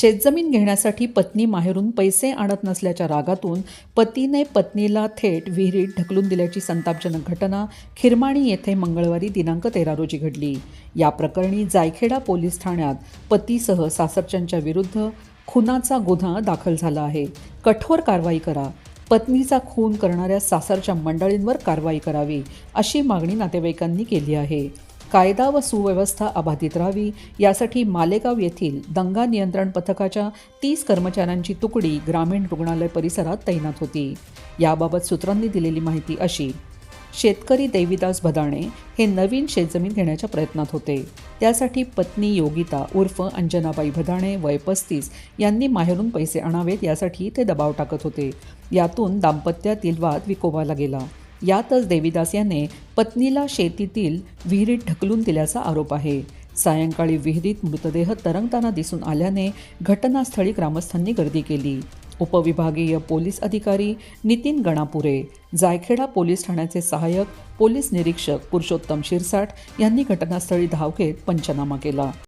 शेतजमीन घेण्यासाठी पत्नी माहेरून पैसे आणत नसल्याच्या रागातून पतीने पत्नीला थेट विहिरीत ढकलून दिल्याची संतापजनक घटना खिरमाणी येथे मंगळवारी दिनांक तेरा रोजी घडली. या प्रकरणी जायखेडा पोलीस ठाण्यात पतीसह सासरच्यांच्या विरुद्ध खुनाचा गुन्हा दाखल झाला आहे. कठोर कारवाई करा. पत्नीचा खून करणाऱ्या सासरच्या मंडळींवर कारवाई करावी अशी मागणी नातेवाईकांनी केली आहे. कायदा व सुव्यवस्था अबाधित राहावी यासाठी मालेगाव येथील दंगा नियंत्रण पथकाच्या तीस कर्मचाऱ्यांची तुकडी ग्रामीण रुग्णालय परिसरात तैनात होती. याबाबत सूत्रांनी दिलेली माहिती अशी शेतकरी देवीदास भदाणे हे नवीन शेतजमीन घेण्याच्या प्रयत्नात होते. त्यासाठी पत्नी योगिता उर्फ अंजनाबाई भदाणे वय पस्तीस यांनी माहेरून पैसे आणावेत यासाठी ते दबाव टाकत होते. यातून दाम्पत्यातील वाद विकोबाला गेला. यातच देवीदास याने पत्नीला शेतीतील विहिरीत ढकलून दिल्याचा आरोप आहे. सायंकाळी विहिरीत मृतदेह तरंगताना दिसून आल्याने घटनास्थळी ग्रामस्थांनी गर्दी केली. उपविभागीय पोलीस अधिकारी नितीन गणापुरे जायखेडा पोलीस ठाण्याचे सहाय्यक पोलीस निरीक्षक पुरुषोत्तम शिरसाट यांनी घटनास्थळी धाव घेत पंचनामा केला.